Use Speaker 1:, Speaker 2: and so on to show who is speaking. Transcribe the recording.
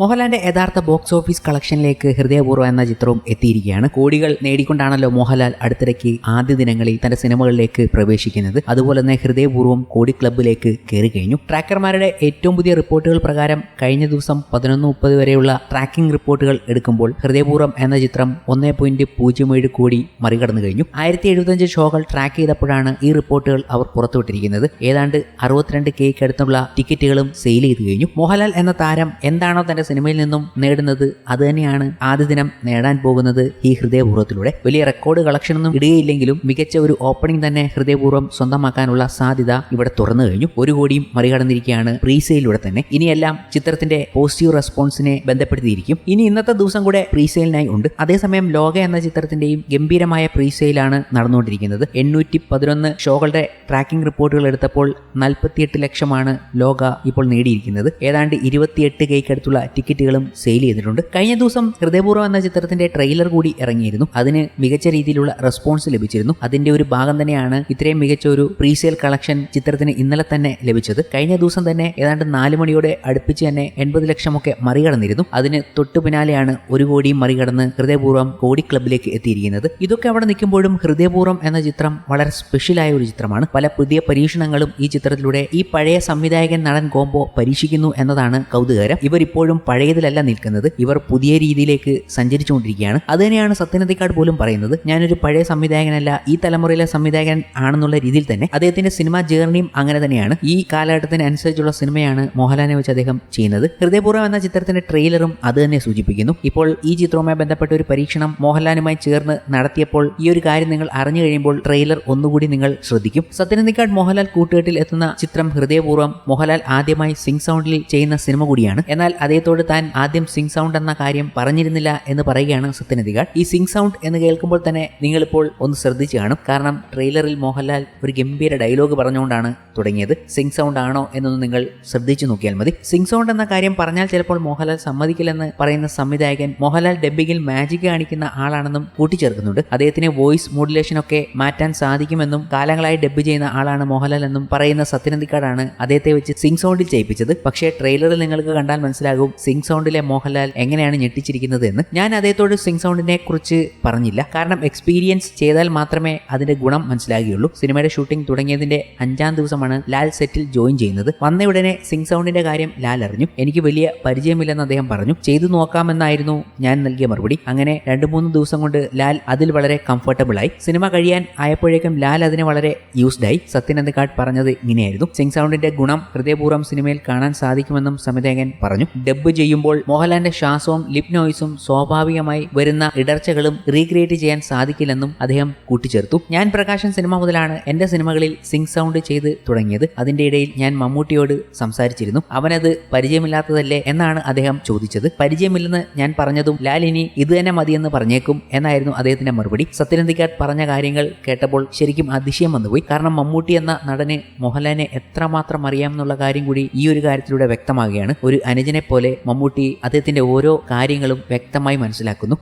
Speaker 1: മോഹൻലാലിന്റെ യഥാർത്ഥ box office കളക്ഷനിലേക്ക് ഹൃദയപൂർവം എന്ന ചിത്രവും എത്തിയിരിക്കുകയാണ്. കോടികൾ നേടിക്കൊണ്ടാണല്ലോ മോഹൻലാൽ അടുത്തിടയ്ക്ക് ആദ്യ ദിനങ്ങളിൽ തന്റെ സിനിമകളിലേക്ക് പ്രവേശിക്കുന്നത്. അതുപോലെ തന്നെ ഹൃദയപൂർവം കോടി ക്ലബിലേക്ക് കയറി കഴിഞ്ഞു. ട്രാക്കർമാരുടെ ഏറ്റവും പുതിയ റിപ്പോർട്ടുകൾ പ്രകാരം കഴിഞ്ഞ ദിവസം പതിനൊന്ന് മുപ്പത് വരെയുള്ള ട്രാക്കിംഗ് റിപ്പോർട്ടുകൾ എടുക്കുമ്പോൾ ഹൃദയപൂർവം എന്ന ചിത്രം ഒന്നേ പോയിന്റ് പൂജ്യം ഏഴ് കോടി മറികടന്നു കഴിഞ്ഞു. ആയിരത്തി എഴുപത്തഞ്ച് ഷോകൾ ട്രാക്ക് ചെയ്തപ്പോഴാണ് ഈ റിപ്പോർട്ടുകൾ അവർ പുറത്തുവിട്ടിരിക്കുന്നത്. ഏതാണ്ട് അറുപത്തിരണ്ട് കേക്ക് അടുത്തുള്ള ടിക്കറ്റുകളും സെയിൽ ചെയ്തു കഴിഞ്ഞു. മോഹൻലാൽ എന്ന താരം എന്താണോ തന്റെ സിനിമയിൽ നിന്നും നേടുന്നത് അത് തന്നെയാണ് ആദ്യ ദിനം നേടാൻ പോകുന്നത് ഈ ഹൃദയപൂർവത്തിലൂടെ. വലിയ റെക്കോർഡ് കളക്ഷനൊന്നും ഇടുകയില്ലെങ്കിലും മികച്ച ഒരു ഓപ്പണിംഗ് തന്നെ ഹൃദയപൂർവം സ്വന്തമാക്കാനുള്ള സാധ്യത ഇവിടെ തുറന്നു കഴിഞ്ഞു. ഒരു കോടിയും മറികടന്നിരിക്കുകയാണ് പ്രീസെയിലൂടെ തന്നെ. ഇനിയെല്ലാം ചിത്രത്തിന്റെ പോസിറ്റീവ് റെസ്പോൺസിനെ ബന്ധപ്പെടുത്തിയിരിക്കും. ഇനി ഇന്നത്തെ ദിവസം കൂടെ പ്രീസെയിലിനായി ഉണ്ട്. അതേസമയം ലോക എന്ന ചിത്രത്തിന്റെയും ഗംഭീരമായ പ്രീസെയിലാണ് നടന്നുകൊണ്ടിരിക്കുന്നത്. എണ്ണൂറ്റി പതിനൊന്ന് ഷോകളുടെ ട്രാക്കിംഗ് റിപ്പോർട്ടുകൾ എടുത്തപ്പോൾ നാൽപ്പത്തിയെട്ട് ലക്ഷമാണ് ലോക ഇപ്പോൾ നേടിയിരിക്കുന്നത്. ഏതാണ്ട് ഇരുപത്തിയെട്ട് കേക്ക് അടുത്തുള്ള ടിക്കറ്റുകളും സെയിൽ ചെയ്തിട്ടുണ്ട്. കഴിഞ്ഞ ദിവസം ഹൃദയപൂർവം എന്ന ചിത്രത്തിന്റെ ട്രെയിലർ കൂടി ഇറങ്ങിയിരുന്നു. അതിന് മികച്ച രീതിയിലുള്ള റെസ്പോൺസ് ലഭിച്ചിരുന്നു. അതിന്റെ ഒരു ഭാഗം തന്നെയാണ് ഇത്രയും മികച്ച ഒരു പ്രീസെയിൽ കളക്ഷൻ ചിത്രത്തിന് ഇന്നലെ തന്നെ ലഭിച്ചത്. കഴിഞ്ഞ ദിവസം തന്നെ ഏതാണ്ട് നാല് മണിയോടെ അടുപ്പിച്ച് തന്നെ എൺപത് ലക്ഷമൊക്കെ മറികടന്നിരുന്നു. അതിന് തൊട്ടു പിന്നാലെയാണ് ഒരു കോടിയും മറികടന്ന് ഹൃദയപൂർവം കോടി ക്ലബിലേക്ക് എത്തിയിരിക്കുന്നത്. ഇതൊക്കെ അവിടെ നിൽക്കുമ്പോഴും ഹൃദയപൂർവം എന്ന ചിത്രം വളരെ സ്പെഷ്യലായ ഒരു ചിത്രമാണ്. പല പുതിയ പരീക്ഷണങ്ങളും ഈ ചിത്രത്തിലൂടെ ഈ പഴയ സംവിധായകൻ നടൻ കോംബോ പരീക്ഷിക്കുന്നു എന്നതാണ് കൗതുകാരം ഇവർ ഇപ്പോഴും പഴയതിലല്ല നിൽക്കുന്നത്. ഇവർ പുതിയ രീതിയിലേക്ക് സഞ്ചരിച്ചുകൊണ്ടിരിക്കുകയാണ്. അത് തന്നെയാണ് സത്യനന്ദിക്കാട് പോലും പറയുന്നത്. ഞാനൊരു പഴയ സംവിധായകനല്ല ഈ തലമുറയിലെ സംവിധായകൻ ആണെന്നുള്ള രീതിയിൽ തന്നെ അദ്ദേഹത്തിന്റെ സിനിമാ ജേർണിയും അങ്ങനെ തന്നെയാണ്. ഈ കാലഘട്ടത്തിന് അനുസരിച്ചുള്ള സിനിമയാണ് മോഹൻലാലിനെ വെച്ച് അദ്ദേഹം ചെയ്യുന്നത്. ഹൃദയപൂർവം എന്ന ചിത്രത്തിന്റെ ട്രെയിലറും അത് തന്നെ സൂചിപ്പിക്കുന്നു. ഇപ്പോൾ ഈ ചിത്രവുമായി ബന്ധപ്പെട്ട ഒരു പരീക്ഷണം മോഹൻലാലുമായി ചേർന്ന് നടത്തിയപ്പോൾ ഈ ഒരു കാര്യം നിങ്ങൾ അറിഞ്ഞു കഴിയുമ്പോൾ ട്രെയിലർ ഒന്നുകൂടി നിങ്ങൾ ശ്രദ്ധിക്കും. സത്യനന്ദിക്കാട് മോഹൻലാൽ കൂട്ടുകെട്ടിൽ എത്തുന്ന ചിത്രം ഹൃദയപൂർവം മോഹൻലാൽ ആദ്യമായി സിംഗ് സൗണ്ടിൽ ചെയ്യുന്ന സിനിമ കൂടിയാണ്. എന്നാൽ അദ്ദേഹത്തോട് താൻ ആദ്യം സിംഗ് സൗണ്ട് എന്ന കാര്യം പറഞ്ഞിരുന്നില്ല എന്ന് പറയുകയാണ് സത്യനധികൾ ഈ സിംഗ് സൗണ്ട് എന്ന് കേൾക്കുമ്പോൾ തന്നെ നിങ്ങളിപ്പോൾ ഒന്ന് ശ്രദ്ധിച്ചു കാണും. കാരണം ട്രെയിലറിൽ മോഹൻലാൽ ഒരു ഗംഭീര ഡയലോഗ് പറഞ്ഞുകൊണ്ടാണ് തുടങ്ങിയത്. സിംഗ് സൗണ്ട് ആണോ എന്നൊന്ന് നിങ്ങൾ ശ്രദ്ധിച്ചു നോക്കിയാൽ മതി. സിംഗ് സൗണ്ട് എന്ന കാര്യം പറഞ്ഞാൽ ചിലപ്പോൾ മോഹൻലാൽ സമ്മതിക്കില്ലെന്ന് പറയുന്ന സംവിധായകൻ മോഹൻലാൽ ഡബ്ബിങ്ങിൽ മാജിക് കാണിക്കുന്ന ആളാണെന്നും കൂട്ടിച്ചേർക്കുന്നുണ്ട്. അദ്ദേഹത്തിന് വോയിസ് മോഡുലേഷൻ ഒക്കെ മാറ്റാൻ സാധിക്കുമെന്നും കാലങ്ങളായി ഡബ്ബ് ചെയ്യുന്ന ആളാണ് മോഹൻലാൽ എന്നും പറയുന്ന സത്യനന്ദിക്കാടാണ് അദ്ദേഹത്തെ വെച്ച് സിംഗ് സൗണ്ടിൽ ചെയ്യിപ്പിച്ചത്. പക്ഷേ ട്രെയിലറിൽ നിങ്ങൾക്ക് കണ്ടാൽ മനസ്സിലാകും സിംഗ് സൗണ്ടിലെ മോഹൻലാൽ എങ്ങനെയാണ് ഞെട്ടിച്ചിരിക്കുന്നത് എന്ന് ഞാൻ അദ്ദേഹത്തോട് സിംഗ് സൗണ്ടിനെ കുറിച്ച് പറഞ്ഞില്ല. കാരണം എക്സ്പീരിയൻസ് ചെയ്താൽ മാത്രമേ അതിന്റെ ഗുണം മനസ്സിലാകുകയുള്ളൂ. സിനിമയുടെ ഷൂട്ടിംഗ് തുടങ്ങിയതിന്റെ അഞ്ചാം ദിവസമാണ് ലാൽ സെറ്റിൽ ജോയിൻ ചെയ്യുന്നത്. വന്ന ഉടനെ സിംഗ് സൗണ്ടിന്റെ കാര്യം ലാൽ അറിഞ്ഞു. എനിക്ക് വലിയ പരിചയമില്ലെന്ന് അദ്ദേഹം പറഞ്ഞു. ചെയ്തു നോക്കാമെന്നായിരുന്നു ഞാൻ നൽകിയ മറുപടി. അങ്ങനെ രണ്ട് മൂന്ന് ദിവസം കൊണ്ട് ലാൽ അതിൽ വളരെ കംഫർട്ടബിൾ ആയി സിനിമ കഴിയാൻ ആയപ്പോഴേക്കും ലാൽ അതിനെ വളരെ യൂസ്ഡ് ആയി സത്യനന്ദക്കാട് പറഞ്ഞത് ഇങ്ങനെയായിരുന്നു. സിംഗ് സൗണ്ടിന്റെ ഗുണം ഹൃദയപൂർവം സിനിമയിൽ കാണാൻ സാധിക്കുമെന്നും സംവിധായകൻ പറഞ്ഞു. ഡബ്ബ് ചെയ്യുമ്പോൾ മോഹൻലാലിന്റെ ശ്വാസവും ലിപ് നോയ്സും സ്വാഭാവികമായി വരുന്ന ഇടർച്ചകളും റീക്രിയേറ്റ് ചെയ്യാൻ സാധിക്കില്ലെന്നും അദ്ദേഹം കൂട്ടിച്ചേർത്തു. ഞാൻ പ്രകാശൻ സിനിമ മുതലാണ് എന്റെ സിനിമകളിൽ സിംഗ് സൗണ്ട് ചെയ്ത് തുടങ്ങിയത്. അതിന്റെ ഇടയിൽ ഞാൻ മമ്മൂട്ടിയോട് സംസാരിച്ചിരുന്നു. അവനത് പരിചയമില്ലാത്തതല്ലേ എന്നാണ് അദ്ദേഹം ചോദിച്ചത്. പരിചയമില്ലെന്ന് ഞാൻ പറഞ്ഞതും ലാലിനി ഇത് തന്നെ മതിയെന്ന് പറഞ്ഞേക്കും എന്നായിരുന്നു അദ്ദേഹത്തിന്റെ മറുപടി. സത്യനന്ദിക്കാട് പറഞ്ഞ കാര്യങ്ങൾ കേട്ടപ്പോൾ ശരിക്കും അതിശയം വന്നുപോയി. കാരണം മമ്മൂട്ടി എന്ന നടന് മോഹൻലാലിനെ എത്രമാത്രം അറിയാമെന്നുള്ള കാര്യം കൂടി ഈ ഒരു കാര്യത്തിലൂടെ വ്യക്തമാകുകയാണ്. ഒരു അനുജനെ പോലെ മമ്മൂട്ടി അദ്ദേഹത്തിന്റെ ഓരോ കാര്യങ്ങളും വ്യക്തമായി മനസ്സിലാക്കുന്നു.